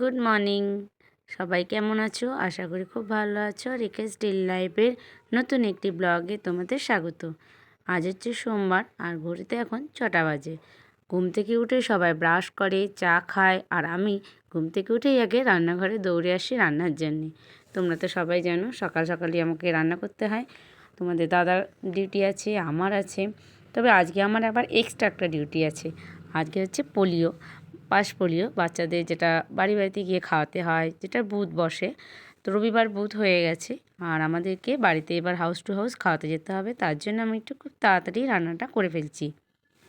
Good morning সবাই কেমন আছো? আশা করি খুব ভালো আছো। রিকেশ ডেল লাইফের নতুন একটি ব্লগে তোমাদের স্বাগত। আজ হচ্ছে সোমবার, আর ঘড়িতে এখন ছটা বাজে। ঘুম থেকে উঠে সবাই ব্রাশ করে, চা খায়, আর আমি ঘুম থেকে উঠেই আগে রান্নাঘরে দৌড়ে আসি রান্নার জন্যে। তোমরা তো সবাই জানো, সকাল সকালই আমাকে রান্না করতে হয়। তোমাদের দাদার ডিউটি আছে, আমার আছে। তবে আজকে আমার আবার এক্সট্রা একটা ডিউটি আছে। আজকে হচ্ছে পোলিও। পাশ পোলিও, বাচ্চাদের যেটা বাড়ি বাড়িতে গিয়ে খাওয়াতে হয়, যেটা বুথ বসে, তো রবিবার বুথ হয়ে গেছে। আর আমাদেরকে বাড়িতে এবার হাউস টু হাউস খাওয়াতে যেতে হবে, তার জন্য আমি একটু খুব তাড়াতাড়ি রান্নাটা করে ফেলছি।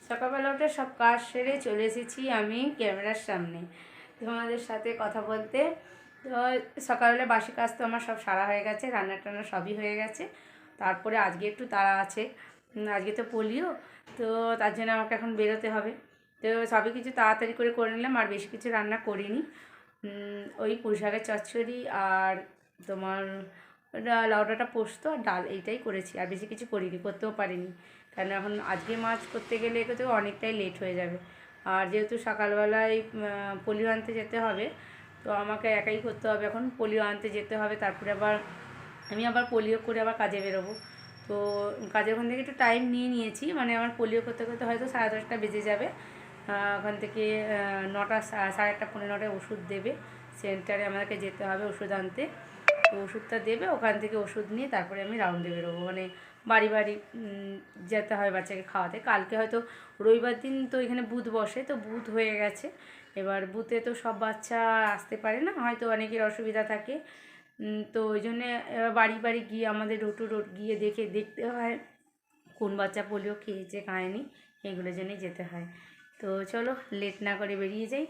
সকালবেলা উঠে সব কাজ সেরে চলে এসেছি আমি ক্যামেরার সামনে। তোমাদের সাথে কথা বলতে, তো সকালবেলা বাসি কাজ তো আমার সব সারা হয়ে গেছে, রান্না টান্না সবই হয়ে গেছে। তারপরে আজকে একটু তাড়া আছে, আজকে তো পোলিও, তো তার জন্য আমাকে এখন বেরোতে হবে। তো সবই কিছু তাড়াতাড়ি করে করে নিলাম আর বেশি কিছু রান্না করিনি। ওই পুঁই শাকের চচ্চড়ি আর তোমার ডা- লাউ ডাঁটা পোস্ত আর ডাল এইটাই করেছি। আর বেশি কিছু করিনি, করতেও পারিনি। কারণ এখন আজকে মাছ করতে গেলে তো অনেকটাই লেট হয়ে যাবে। আর যেহেতু সকালবেলায় পোলিও আনতে যেতে হবে, তো আমাকে একাই করতে হবে এখন। পোলিও আনতে যেতে হবে, তারপরে আবার আমি আবার পোলিও করে আবার কাজে বেরোবো। তো কাজের ওখান থেকে একটু টাইম নিয়ে নিয়েছি। মানে আমার পোলিও করতে করতে হয়তো সাড়ে দশটা বেজে যাবে। ওখান থেকে নটা সাড়ে আটটা পনেরো নটায় ওষুধ দেবে। সেন্টারে আমাকে যেতে হবে ওষুধ আনতে। তো ওষুধটা দেবে, ওখান থেকে ওষুধ নিয়ে তারপরে আমি রাউন্ডে বেরোবো। মানে বাড়ি বাড়ি যেতে হয় বাচ্চাকে খাওয়াতে। কালকে হয়তো রবিবার দিন তো এখানে বুথ বসে, তো বুথ হয়ে গেছে। এবার বুথে তো সব বাচ্চা আসতে পারে না, হয়তো অনেকের অসুবিধা থাকে। তো ওই জন্যে বাড়ি বাড়ি গিয়ে আমাদের রোড টু রোড গিয়ে দেখে, দেখতে হয় কোন বাচ্চা পোলিও খেয়েছে, খায়নি এগুলোর জন্যই যেতে হয়। তো চলো লেট না করে বেরিয়ে যাই।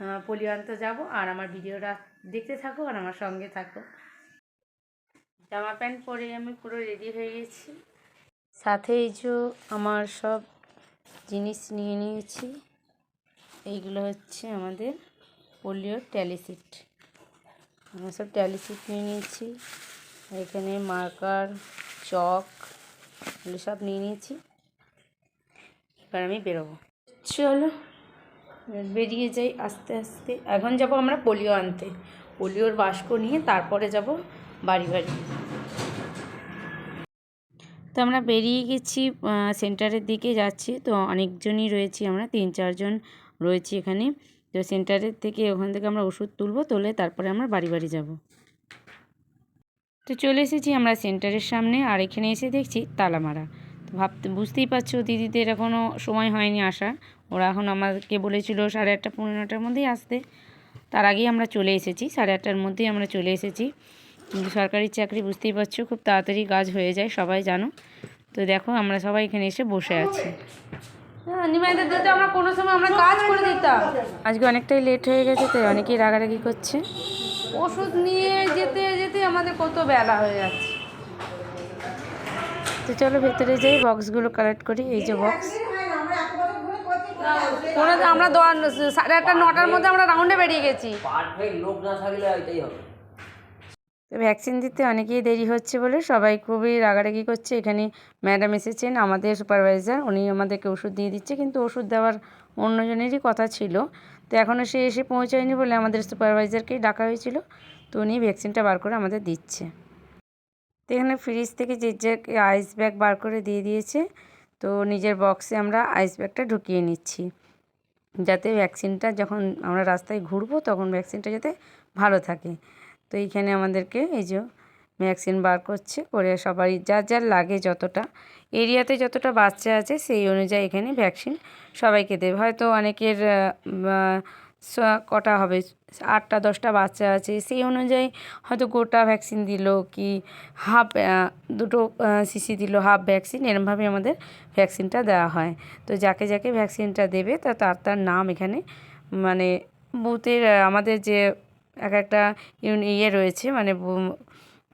আহ, পোলিও আনতে যাব আর আমার ভিডিওটা দেখতে থাকো আর আমার সঙ্গে থাকো। জামা প্যান্ট পরে আমি পুরো রেডি হয়ে গেছি। সাথে এই যে আমার সব জিনিস নিয়ে নিয়েছি। এইগুলো হচ্ছে আমাদের পোলিওর ট্যালিসিট। আমরা সব ট্যালিসিট নিয়ে নিয়েছি। এখানে মার্কার চক এগুলো সব নিয়ে নিয়েছি। এবার আমি বেরোবো। চলো বেরিয়ে যাই আস্তে আস্তে। এখন যাব আমরা পোলিও আনতে। পোলিওর বাস্ক নিয়ে তারপরে যাব বাড়ি বাড়ি। তো আমরা বেরিয়ে গেছি সেন্টারের দিকে যাচ্ছি। তো অনেকজনই রয়েছি আমরা, তিন চারজন রয়েছি এখানে। তো সেন্টারের থেকে ওখান থেকে আমরা ওষুধ তুলবো, তুলে তারপরে আমরা বাড়ি বাড়ি যাব। তো চলে এসেছি আমরা সেন্টারের সামনে, আর এখানে এসে দেখছি তালা মারা তো ভাবতে বুঝতেই পারছ দিদিদের এখনও সময় হয়নি আসার। ওরা এখন আমাকে বলেছিল সাড়ে আটটা পনেরো নটার মধ্যেই আসতে। তার আগেই আমরা চলে এসেছি সাড়ে আটটার মধ্যেই আমরা চলে এসেছি। কিন্তু সরকারি চাকরি বুঝতেই পারছ খুব তাড়াতাড়ি কাজ হয়ে যায় সবাই জানো। তো দেখো আমরা সবাই এখানে এসে বসে আছি। নিমাইদের আমরা কোনো সময় আমরা কাজ করে দিতাম। আজকে অনেকটাই লেট হয়ে গেছে তাই অনেকেই রাগারাগি করছে। ওষুধ নিয়ে যেতে যেতে আমাদের কত বেলা হয়ে যাচ্ছে। তো চলো ভেতরে যাই বক্সগুলো কালেক্ট করি। এই যে বক্স আমরা সাড়ে আটটা নটার মধ্যে আমরা রাউন্ডে বেরিয়ে গেছি। লোক না থাকলে এটাই হবে। তো ভ্যাকসিন দিতে অনেকেই দেরি হচ্ছে বলে সবাই খুবই রাগারাগি করছে। এখানে ম্যাডাম এসেছেন আমাদের সুপারভাইজার উনি আমাদেরকে ওষুধ দিয়ে দিচ্ছে কিন্তু ওষুধ দেওয়ার অন্যজনেরই কথা ছিল। তো এখনও সে এসে পৌঁছায়নি বলে আমাদের সুপারভাইজারকেই ডাকা হয়েছিল। তো উনি ভ্যাকসিনটা বার করে আমাদের দিচ্ছে। তো এখানে ফ্রিজ থেকে যে যে আইস ব্যাগ বার করে দিয়ে দিয়েছে, তো নিজের বক্সে আমরা আইস ব্যাগটা ঢুকিয়ে নিচ্ছি। যাতে ভ্যাকসিনটা যখন আমরা রাস্তায় ঘুরবো, তখন ভ্যাকসিনটা যাতে ভালো থাকে। তো এইখানে আমাদেরকে এই যে ভ্যাকসিন বার করছে, করে সবারই যার যার লাগে যতটা এরিয়াতে যতটা বাচ্চা আছে, সেই অনুযায়ী এখানে ভ্যাকসিন সবাইকে দেবে। হয়তো অনেকের কটা হবে? আটটা, দশটা বাচ্চা আছে। সেই অনুযায়ী হয়তো গোটা ভ্যাকসিন দিল কি হাফ দুটো শিশি দিল হাফ ভ্যাকসিন এরমভাবে আমাদের ভ্যাকসিনটা দেওয়া হয়। তো যাকে যাকে ভ্যাকসিনটা দেবে, তা তার তার নাম এখানে মানে বুথের আমাদের যে এক একটা ইয়ে রয়েছে মানে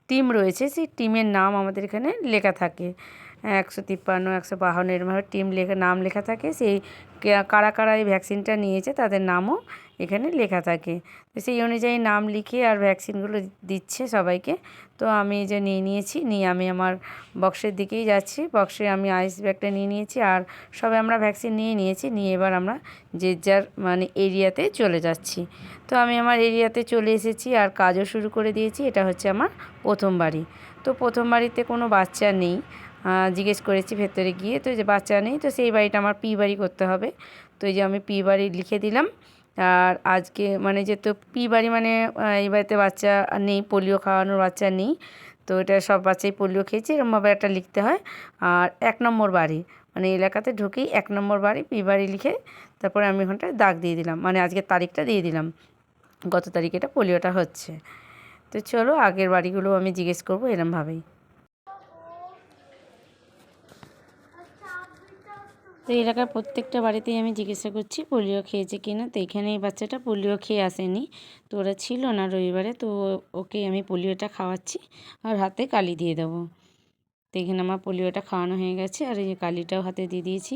টিম রয়েছে, সেই টিমের নাম আমাদের এখানে লেখা থাকে। একশো তিপ্পান্ন, একশো বাহান্ন, এরমভাবে টিম লেখা, নাম লেখা থাকে। সেই কারা কারা এই ভ্যাকসিনটা নিয়েছে তাদের নামও এখানে লেখা থাকে। তো সেই অনুযায়ী নাম লিখে আর ভ্যাকসিনগুলো দিচ্ছে সবাইকে। তো আমি যে নিয়ে নিয়েছি, নিয়ে আমি আমার বক্সের দিকেই যাচ্ছি। বক্সে আমি আইস ব্যাগটা নিয়ে নিয়েছি আর সবাই আমরা ভ্যাকসিন নিয়ে নিয়েছি, নিয়ে এবার আমরা যে যার মানে এরিয়াতে চলে যাচ্ছি। তো আমি আমার এরিয়াতে চলে এসেছি আর কাজও শুরু করে দিয়েছি, এটা হচ্ছে আমার প্রথম বাড়ি। তো প্রথম বাড়িতে কোনো বাচ্চা নেই। জিজ্ঞেস করেছি ভেতরে গিয়ে, তো যে বাচ্চা নেই, তো সেই বাড়িটা আমার পি বাড়ি করতে হবে। তো এই যে আমি পি বাড়ি লিখে দিলাম। আর আজকে মানে যেহেতু পি বাড়ি মানে এই বাড়িতে বাচ্চা নেই, পোলিও খাওয়ানোর বাচ্চা নেই, তো এটা সব বাচ্চাই পোলিও খেয়েছে, এরমভাবে একটা লিখতে হয়। আর এক নম্বর বাড়ি মানে এলাকাতে ঢুকেই এক নম্বর বাড়ি, পি বাড়ি লিখে তারপরে আমি ওখানটায় দাগ দিয়ে দিলাম মানে আজকের তারিখটা দিয়ে দিলাম, গত তারিখে এটা পোলিওটা হচ্ছে। তো চলো আগের বাড়িগুলো আমি জিজ্ঞেস করব এরমভাবেই। তো এলাকার প্রত্যেকটা বাড়িতেই আমি জিজ্ঞাসা করছি, পোলিও খেয়েছে কি না? তো এখানে এই বাচ্চাটা পোলিও খেয়ে আসেনি। তো ওরা ছিল না রবিবারে, তো ওকে আমি পোলিওটা খাওয়াচ্ছি আর হাতে কালি দিয়ে দেবো। তো এখানে আমার পোলিওটা খাওয়ানো হয়ে গেছে আর এই কালিটাও হাতে দিয়ে দিয়েছি।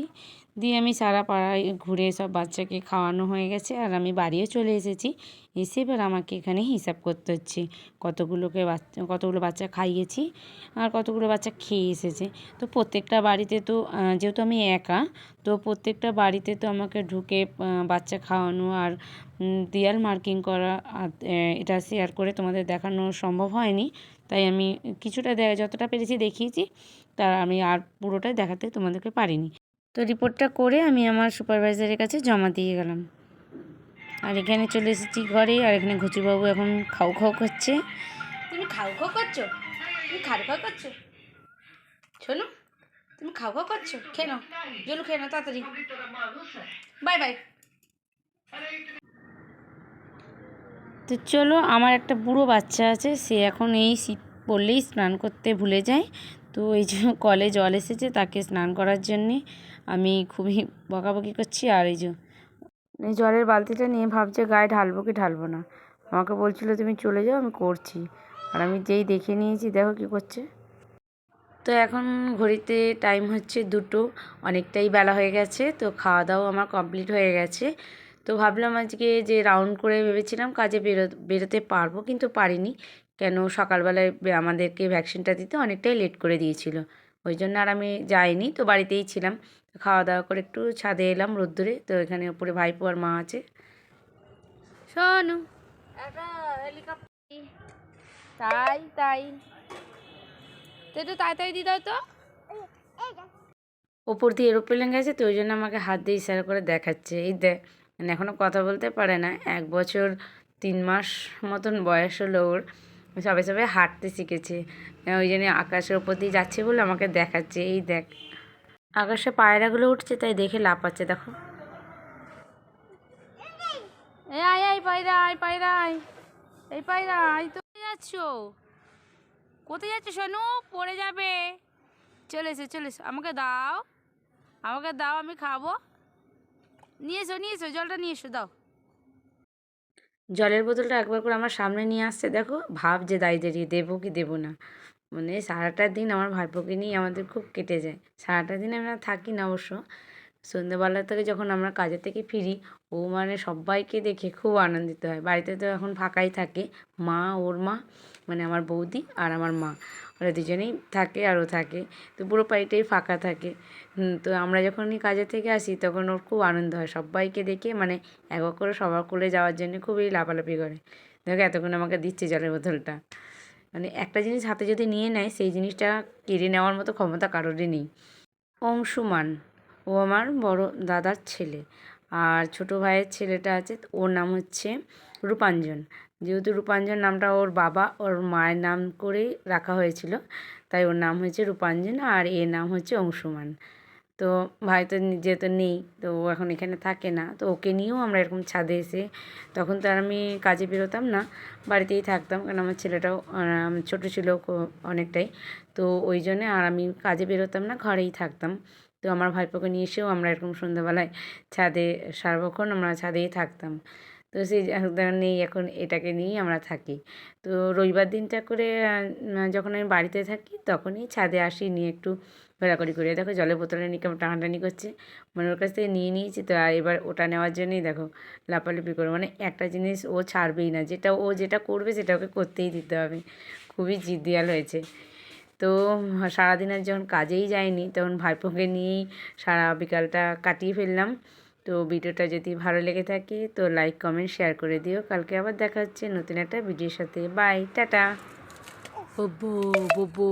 দিয়ে আমি সারা পাড়ায় ঘুরে সব বাচ্চাকে খাওয়ানো হয়ে গেছে আর আমি বাড়িও চলে এসেছি। এসে এবার আমাকে এখানে হিসাব করতে হচ্ছে। কতগুলোকে বাচ্চা কতগুলো বাচ্চা খাইয়েছি আর কতগুলো বাচ্চা খেয়ে এসেছে। তো প্রত্যেকটা বাড়িতে তো যেহেতু আমি একা, তো প্রত্যেকটা বাড়িতে তো আমাকে ঢুকে বাচ্চা খাওয়ানো আর দেয়াল মার্কিং করা এটা শেয়ার করে তোমাদের দেখানো সম্ভব হয়নি। তাই আমি কিছুটা যতটা পেরেছি দেখিয়েছি তার আমি আর পুরোটাই দেখাতে তোমাদেরকে পারিনি। তো রিপোর্টটা করে আমি আমার সুপারভাইজারের কাছে জমা দিয়ে গেলাম। আর এখানে চলে এসেছি ঘরে আর এখানে ঘুচুবাবু এখন খাও খাও করছে। তুমি খাও খাও করছ? তুমি খাও খাও করছ? শোনো তুমি খাও খাও করছ? খেয়ে নাও। জলু খেয়ে নাও তাড়াতাড়ি। Bye bye. তো চলো আমার একটা বুড়ো বাচ্চা আছে সে এখন এই শীত পড়লেই স্নান করতে ভুলে যায়। তো এই যে কলে জল এসেছে তাকে স্নান করার জন্যে আমি খুবই বকাবকি করছি আর এই যে এই জলের বালতিটা নিয়ে ভাবছে গায়ে ঢালবো কি ঢালবো না। আমাকে বলছিল তুমি চলে যাও আমি করছি। আর আমি যেই দেখে নিয়েছি দেখো কী করছে। তো এখন ঘড়িতে টাইম হচ্ছে দুটো অনেকটাই বেলা হয়ে গেছে তো খাওয়া দাওয়া আমার কমপ্লিট হয়ে গেছে। তো ভাবলাম আজকে যে রাউন্ড করে ভেবেছিলাম কাজে বেরো বেরোতে পারব কিন্তু পারিনি। কেন সকালবেলায় আমাদেরকে ভ্যাকসিনটা দিতে অনেকটাই লেট করে দিয়েছিল। ওই জন্য আর আমি যাইনি তো বাড়িতেই ছিলাম। খাওয়া দাওয়া করে একটু ছাদে এলাম রোদ্দুরে তো এখানে উপরে ভাইপো আর মা আছে। শোনু। তাই তাই। তো একটু তাড়াতাড়ি দিয়ে দাও তো। ওপর দিয়ে এরোপ্লেন গেছে তো ওই জন্য আমাকে হাত দিয়ে ইশারা করে দেখাচ্ছে। এই দেখ মানে এখনও কথা বলতে পারে না। এক বছর তিন মাস মতন বয়স হলো ওর। সবে সবে হাঁটতে শিখেছে। ওই জন্য আকাশের ওপর দিয়ে যাচ্ছে বলে আমাকে দেখাচ্ছে। এই দেখ। আকাশে পায়রাগুলো উঠছে, তাই দেখে লাপাচ্ছে দেখো। এই, আয় আয়, পায়রা, আয় এই, পায়রা তো কোথায় যাচ্ছ? সোনু? পড়ে যাবে। চলে এসো। আমাকে দাও। আমাকে দাও, আমি খাব। নিয়ে এসো নিয়ে এসো, জলটা নিয়ে এসো, দাও। জলের বোতলটা একবার করে আমার সামনে নিয়ে আসছে, দেখো। ভাব যে দাঁড়িয়ে দাঁড়িয়ে দেবো কি দেবো না। মানে সারাটা দিন আমার ভাইপোকে নিয়ে আমাদের খুব কেটে যায়। সারাটা দিন আমরা থাকি না অবশ্য। সন্ধ্যেবেলা থেকে যখন আমরা কাজের থেকে ফিরি, ও মানে সবাইকে দেখে খুব আনন্দিত হয়। বাড়িতে তো এখন ফাঁকাই থাকে, মা, ওর মা মানে আমার বৌদি আর আমার মা। ওরা দুজনেই থাকে আর ও থাকে। তো পুরো বাড়িটাই ফাঁকা থাকে। তো আমরা যখনই কাজের থেকে আসি, তখন ওর খুব আনন্দ হয়। সবাইকে দেখে মানে এক করে সবার কোলে যাওয়ার জন্য খুবই লাফালাফি করে। দেখো এতক্ষণ আমাকে দিচ্ছে জলের বোতলটা। মানে একটা জিনিস হাতে যদি নিয়ে নেয়, সেই জিনিসটা কেড়ে নেওয়ার মতো ক্ষমতা কারোরই নেই। অংশুমান ও আমার বড় দাদার ছেলে। আর ছোট ভাইয়ের ছেলেটা আছে, ওর নাম হচ্ছে রূপাঞ্জন। যেহেতু রূপাঞ্জন নামটা ওর বাবা, ওর মায়ের নাম করেই রাখা হয়েছিল, তাই ওর নাম হয়েছে রূপাঞ্জন আর এর নাম হচ্ছে অংশুমান। তো ভাই তো যেহেতু নেই, তো ও এখন এখানে থাকে না, তো ওকে নিয়েও আমরা এরকম ছাদে এসে তখন তো আর আমি কাজে বেরোতাম না, বাড়িতেই থাকতাম, কারণ আমার ছেলেটাও ছোটো ছিল অনেকটাই। তো ওই জন্যে আর আমি কাজে বেরোতাম না, ঘরেই থাকতাম। তো আমার ভাইপোকে নিয়ে এসেও আমরা এরকম সন্ধ্যাবেলায় ছাদে সারাক্ষণ আমরা ছাদেই থাকতাম। তো সেই নেই এখন এটাকে নিয়েই আমরা থাকি। তো রবিবার দিনটা করে যখন আমি বাড়িতে থাকি তখনই ছাদে আসি, নিয়ে একটু ঘোরাঘুরি করে। দেখো জলের বোতলে নিয়ে কেমন টানাটানি করছে। মানে ওর কাছ থেকে নিয়ে নিয়েছি তো আর এবার ওটা নেওয়ার জন্যই দেখো লাপালাপি করে মানে একটা জিনিস ও ছাড়বেই না। যেটা ও যেটা করবে সেটা ওকে করতেই দিতে হবে। খুবই জিদ্দিয়াল হয়েছে। তো সারাদিন আর যখন কাজেই যায়নি তখন ভাইপোকে নিয়েই সারা বিকালটা কাটিয়ে ফেললাম। তো ভিডিওটা যদি ভালো লেগে থাকে, তো লাইক কমেন্ট শেয়ার করে দিও। কালকে আবার দেখা হচ্ছে নতুন একটা ভিডিওর সাথে। By tata. বব্বু বব্বু